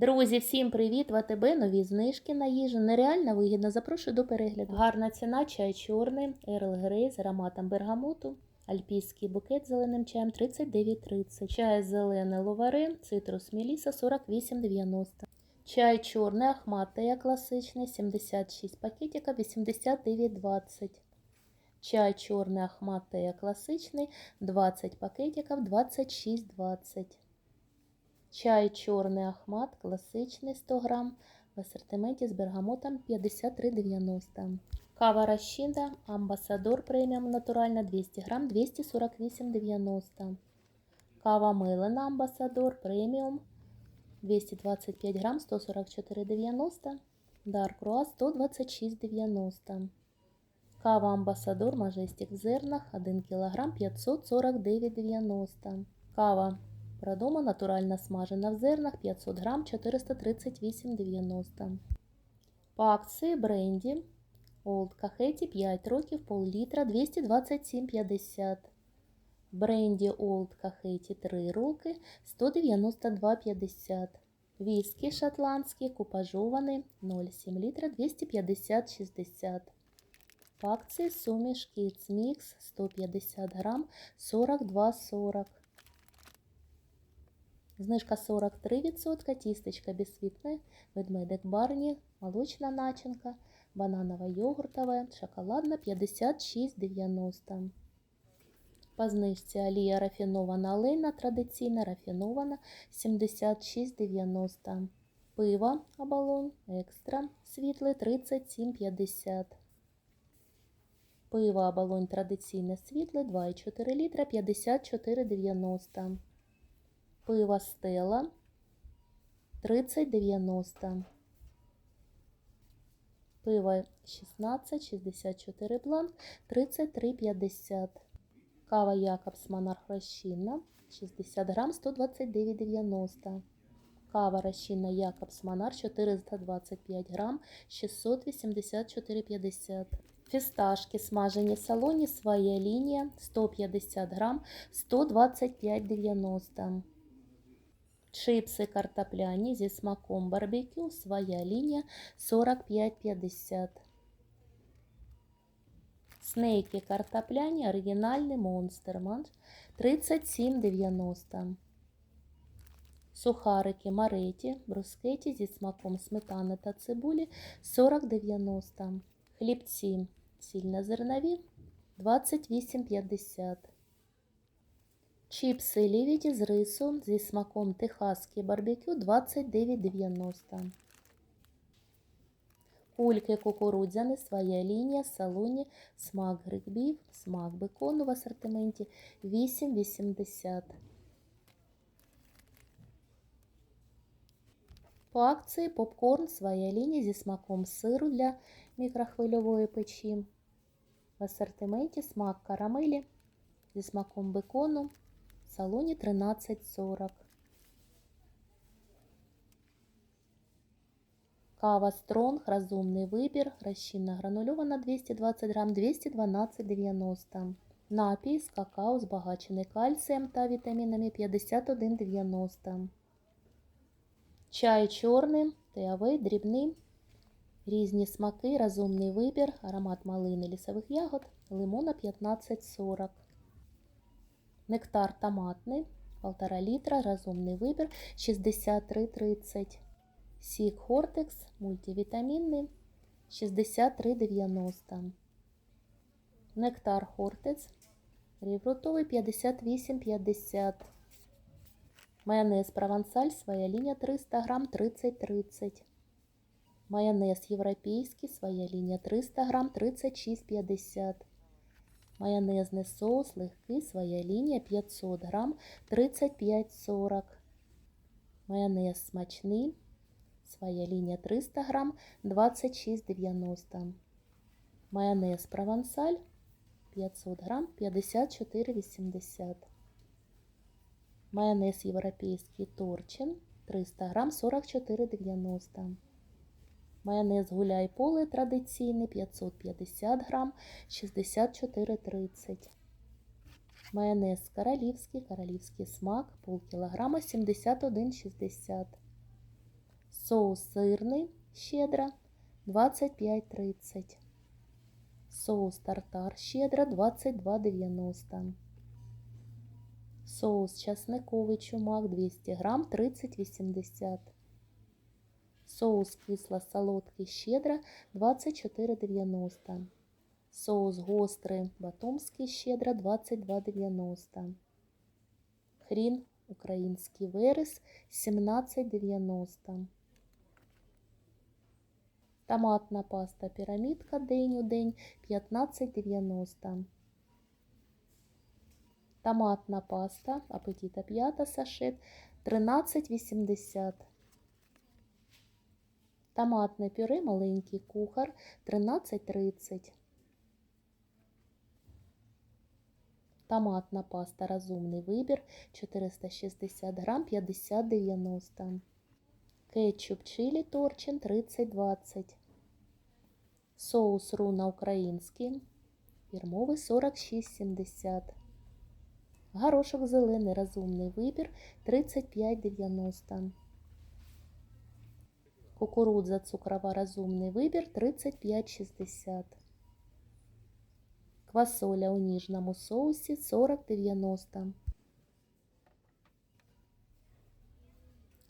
Друзі, всім привіт! В АТБ нові знижки на їжу. Нереально вигідно. Запрошую до перегляду. Гарна ціна, чай чорний, Ерл Грей з ароматом бергамоту. Альпійський букет з зеленим чаєм 39,30. Чай зелений ловаре, цитрус меліса 48,90. Чай чорний Ахмат класичний 76 пакетиків 89,20. Чай чорний Ахмат класичний 20 пакетиків 26,20. Чай чорний Ахмат, класичний 100 грам, в асортименті з бергамотом 53,90. Кава Ращинда, Амбасадор преміум натуральна 200 грам, 248,90. Кава Мелена Амбасадор преміум 225 грам, 144,90. Дарк Руа 126,90. Кава Амбасадор Мажестик в зернах 1 кг 549,90. Кава Продума натурально смажена в зернах 500 грам 438,90. По акції бренді Old Кахеті 5 років пол-літра 227,50. Бренді Old Кахеті 3 роки 192,50. Віскі шотландський купажований 0,7 літра 250,60. По акції суміш Kids Mix 150 грам 42,40. Знижка 43%, тістечка безсвітне, ведмедик барні, молочна начинка, бананово-йогуртове, шоколадна 56,90. По знижці олія рафінована олейна, традиційна рафінована 76,90. Пиво оболонь екстра світле 37,50. Пиво оболонь традиційне світле 2,4 літра 54,90. Пиво Стела 30,90. Пиво 16, 64 бланк 33,50. Кава Якобс Монарх Розчинна 60 грам 129,90. Кава розчинна Якобс Монарх 425 грам 684,50. Фісташки смажені в салоні своя лінія 150 грам 125,90. Чипси картопляні зі смаком барбекю, своя лінія 45,50. Снейки картопляні, оригінальний монстер манч 37,90. Сухарики мареті, брускеті зі смаком сметани та цибулі 40,90. Хлібці цільнозернові 28,50. Чіпси лівіті з рису зі смаком техаський барбекю 29,90. Кульки кукурудзяни, своя лінія, салоні, смак грибів, смак бекону в асортименті 8,80. По акції попкорн своя лінія зі смаком сиру для мікрохвильової печі. В асортименті смак карамелі зі смаком бекону салоні 13,40. Кава Стронг, розумний вибір, розчинна гранульована 220 грам 212,90. Напій з какао збагачений кальцієм та вітамінами 51,90. Чай чорний, теавей, дрібний, різні смаки, розумний вибір, аромат малини лісових ягод, лимона 15,40. Нектар томатний, 1,5 літра, розумний вибір 63,30. Сік Хортекс мультивітамінний 63,90. Нектар Хортекс ріврутовий 58,50. Майонез Провансаль, своя лінія 300 грам 30,30. Майонез європейський, своя лінія 300 грам 36,50. Майонезний соус легкий, своя лінія 500 грам 35,40. Майонез смачний, своя лінія 300 грам 26,90. Майонез Провансаль 500 грам 54,80. Майонез європейський Торчин 300 грам 44,90. Майонез гуляй поле традиційний 550 грам 64,30. Майонез королівський, королівський смак пол кілограма 71,60. Соус сирний щедра 25,30. Соус тартар щедра 22,90. Соус часниковий чумак 200 грам 30,80. Соус кисло-солодкий щедра 24,90. Соус гострий батумський щедра 22,90. Хрін український верес 17,90. Томатна паста пірамідка день у день 15,90. Томатна паста апетита п'ята сашет 13,80. Томатне пюре маленький кухар 13,30. Томатна паста розумний вибір 460 грам 50,90. Кетчуп чилі торчин 30,20. Соус руна український. Фірмовий 46,70. Горошок зелений розумний вибір 35,90. Кукурудза цукрова розумний вибір 35,60. Квасоля у ніжному соусі 40,90.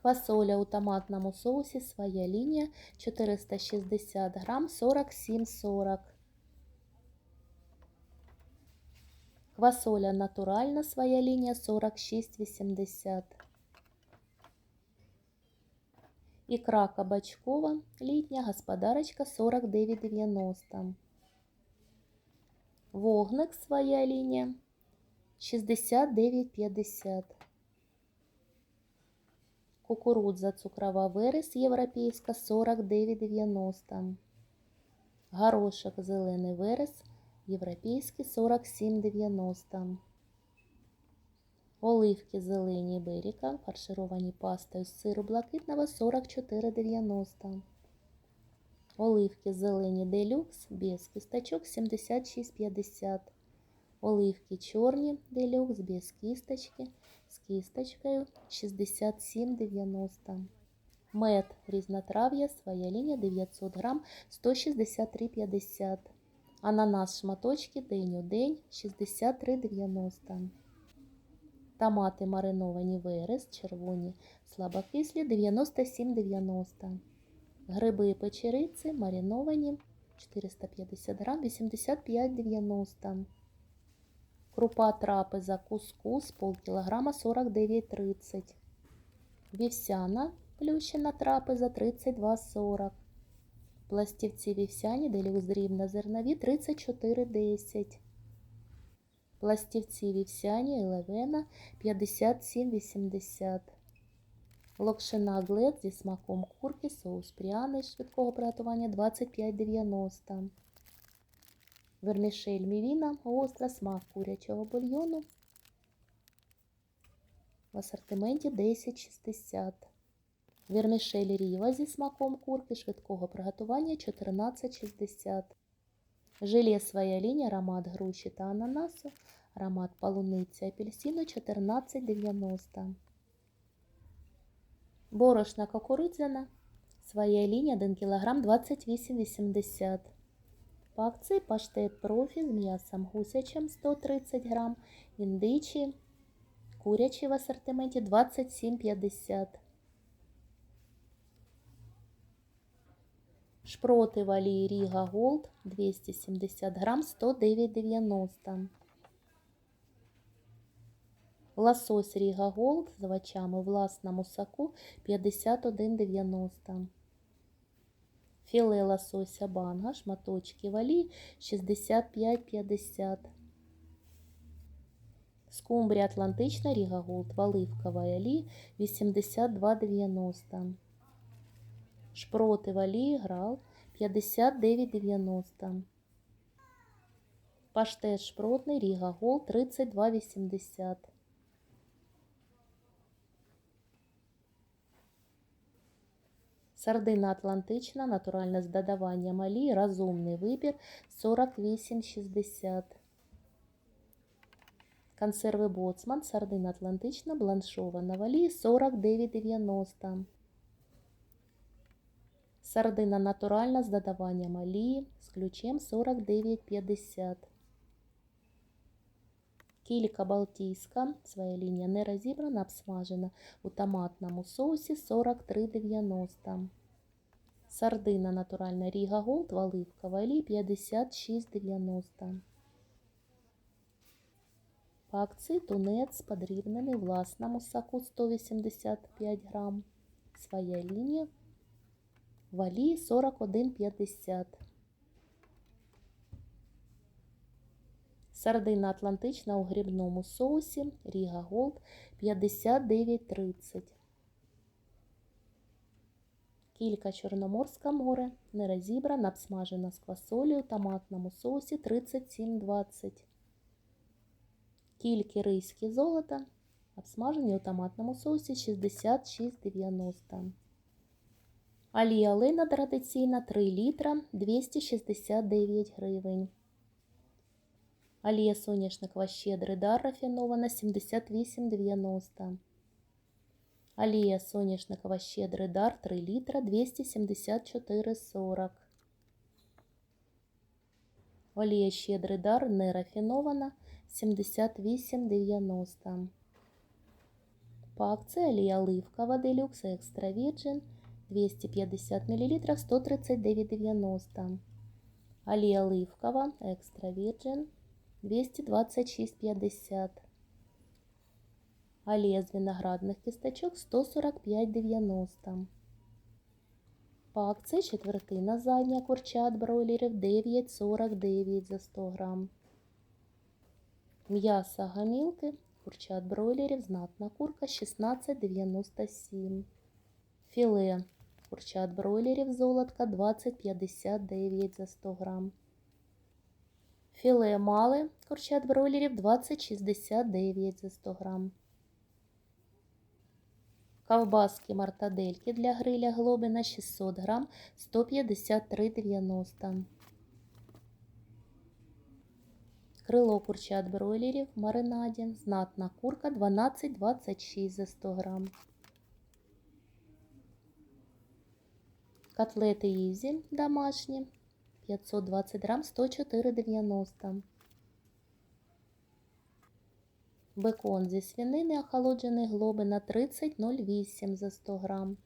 Квасоля у томатному соусі своя лінія 460 грам 47,40. Квасоля натуральна своя лінія 46,80. Ікра кабачкова літня господарочка 49,90. Вогник своя лінія 69,50. Кукурудза цукрова верес європейська 49,90. Горошок зелений верес європейський 47,90. Оливки зелені беріка, фаршировані пастою з сиру блакитного 44,90. Оливки зелені делюкс без кісточок 76,50. Оливки чорні делюкс без кісточки з кісточкою 67,90. Мед різнотрав'я, своя лінія 900 грам 163,50. Ананас шматочки день у день 63,90. Томати мариновані верес, червоні слабокислі 97,90. Гриби печериці мариновані 450 грам 85,90. Крупа трапеза кускус полкілограма 49,30. Вівсяна плющена трапеза 32,40. Пластівці вівсяні делюкс дрібна зернові 34,10. Пластівці вівсяні елевена 57,80. Локшина глед зі смаком курки, соус пряний швидкого приготування 25,90. Вермішель мівіна, гостра смак курячого бульйону. В асортименті 10,60. Вермішель ріва зі смаком курки швидкого приготування 14,60. Желе своя лінія, аромат груші та ананасу, аромат полуниці апельсину 14,90. Борошна кукурудзяна, своя лінія 1 кг 28,80. По акції паштет профі з м'ясом гусячим 130 грам, індичі, курячі в асортименті 27,50. Шпроти в олії Ріга Голд 270 грам 109,90. Лосось Ріга Голд з овочами власному соку 51,90. Філе лосося банга, шматочки в олії 65,50. Скумбрія Атлантична Ріга Голд в оливковій олії 82,90. Шпроти в олії грал 59,90. Паштет шпротний Ріга Гол 32,80. Сардина Атлантична, натуральна з додаванням олії, розумний вибір 48,60. Консерви Боцман, сардина Атлантична, бланшована в олії 49,90. Сардина натуральна з додаванням олії з ключем 49,50. Кілька балтійська, своя лінія не розібрана, обсмажена у томатному соусі 43,90. Сардина натуральна Ріга Голд в оливковій олії 56,90. По акції тунець подрібнений власному соку 185 грам. Своя лінія в олії 41,50. Сардина атлантична у грибному соусі Ріга Голд 59,30. Кілька Чорноморське море не розібрана, обсмажена з квасолею у томатному соусі 37,20. Кільки рийські золота, обсмажені у томатному соусі 66,90. Олія лина традиційна 3 літра 269 гривень. Олія соняшникова щедрий дар рафінована 78,90. Олія соняшникова щедрий дар 3 літра 274,40. Олія щедрий дар нерафінована 78,90. По акції олія оливкова делюкс екстра вірджин 250 мл 139,90. Олія оливкова екстра вірджин 226,50. Олія з виноградних кісточок 145,90. По акції четвертина задня курчат бройлерів 9,49 за 100 грам. М'ясо гамілки курчат бройлерів знатна курка 16,97. Філе курчат бройлерів золотка 20,59 за 100 грам. Філе мали курчат бройлерів 20,69 за 100 грам. Ковбаски мартадельки для гриля Глобина 600 грам 153,90. Крило курчат бройлерів в маринаді. Знатна курка 12,26 за 100 грам. Котлети Ізі домашні 520 грам 104,90. Бекон зі свинини охолоджений глобина 30,08 за 100 грам.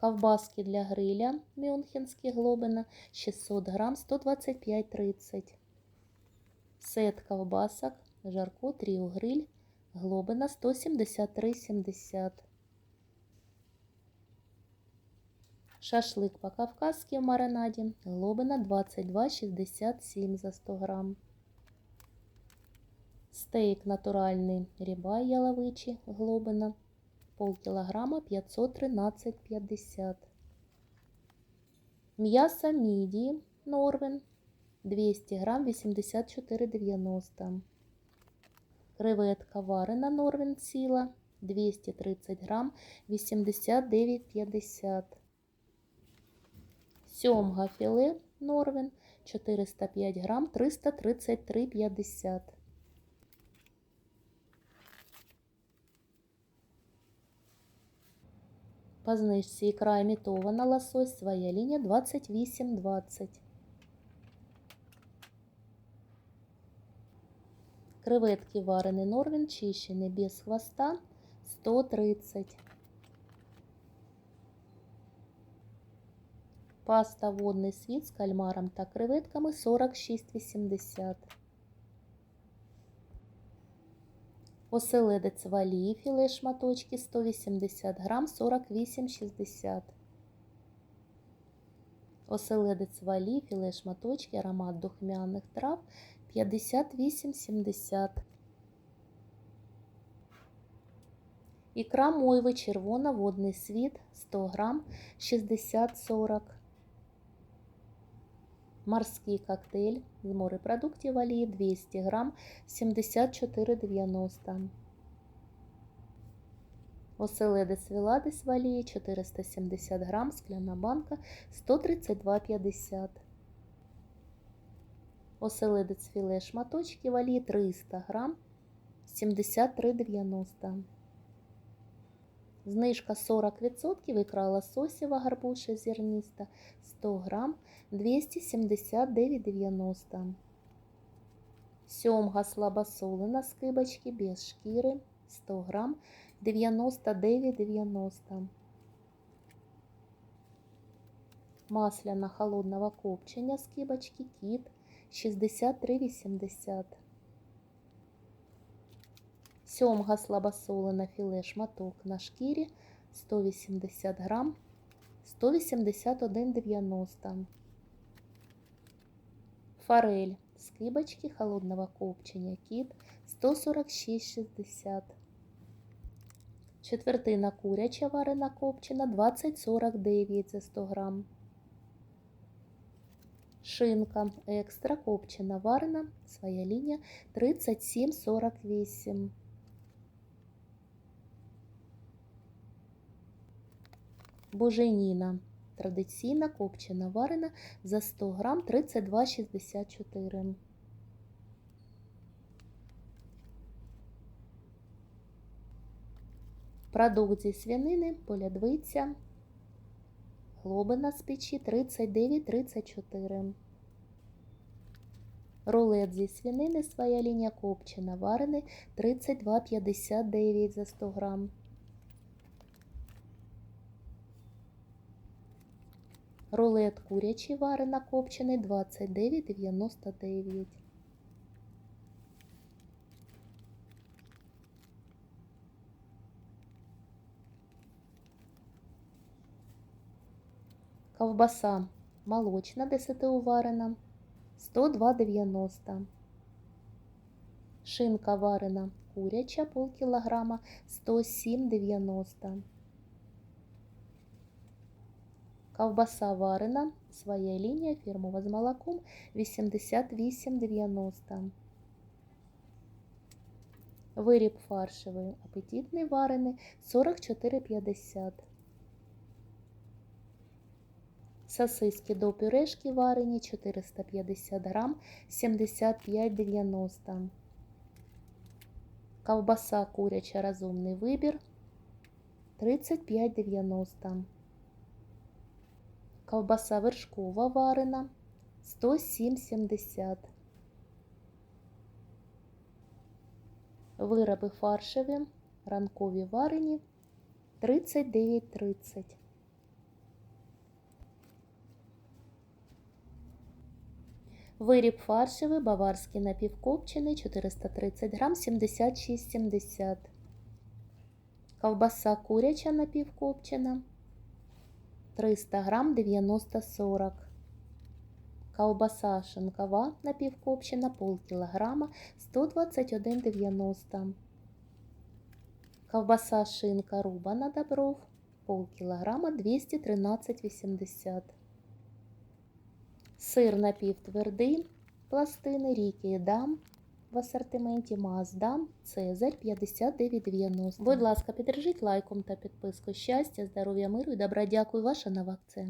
Ковбаски для гриля мюнхенські глобина 600 грам 125,30. Сет ковбасок жарко тріо гриль глобина 173,70. Шашлик по-кавказски в маринаді глобина 22,67 за 100 грам. Стейк натуральний рібай яловичий глобина полкілограма 513,50. М'ясо мідії норвен 200 грам 84,90. Креветка варена норвен ціла 230 грам 89,50. Сьомга філе норвен 405 грам 333,50. По знижці ікра імітована лосось, своя лінія 28,20. Креветки варений норвен, чищений без хвоста 130. Паста водний світ з кальмаром та креветками 46,80. Оселедець в олії філе шматочки 180 грам 48,60. Оселедець в олії філе шматочки аромат духмяних трав 58,70. Ікра мойви червона водний світ 100 грам 60,40. Морський коктейль з морепродуктів олії 200 грам 74,90. Оселедець Віладис в олії 470 грам, скляна банка 132,50. Оселедець філе шматочки в олії 300 грам 73,90. Знижка 40%, ікра лососєва гарбуша зерніста 100 грам 279,90. Сьомга слабосолена скибочки без шкіри 100 грам 99,90. Масляна холодного копчення скибочки кіт 63,80. Сьомга слабосолена філе шматок на шкірі 180 грам 181,90. Форель скибочки холодного копчення кіт 146,60. Четвертина куряча варена копчена 20,49 за 100 грам. Шинка екстра копчена варена, своя лінія 37,48. Буженіна традиційна копчена варена за 100 грам 32,64. Продукт зі свинини, полядвиця, глобина з печі 39,34. Рулет зі свинини, своя лінія копчена, варений 32,59 за 100 грам. Рулет курячий варена копчений 29,99. Ковбаса молочна 10 варена 102,90. Шинка варена куряча полкілограма 107,90. Ковбаса варена, своя лінія фірмова з молоком 88,90. Виріб фаршевий апетитний варений 44,50. Сосиски до пюрешки варені 450 грам 75,90. Ковбаса куряча розумний вибір 35,90. Ковбаса вершкова варена 107,70. Вироби фаршеві, ранкові варені 39,30. Виріб фаршевий, баварський напівкопчений 430 грам 76,70. Ковбаса куряча напівкопчена 300 грам 90,40. Ковбаса шинкова напівкопчена полкілограма 121,90. Ковбаса шинка рубана добров полкілограма 213,80. Сир напівтвердий, пластини ріки дам в асортименті Маздам Цезарь 59,90. Будь ласка, підтримайте лайком та підпискою. Щастя, здоров'я, миру і добра. Дякую, ваша нова акція.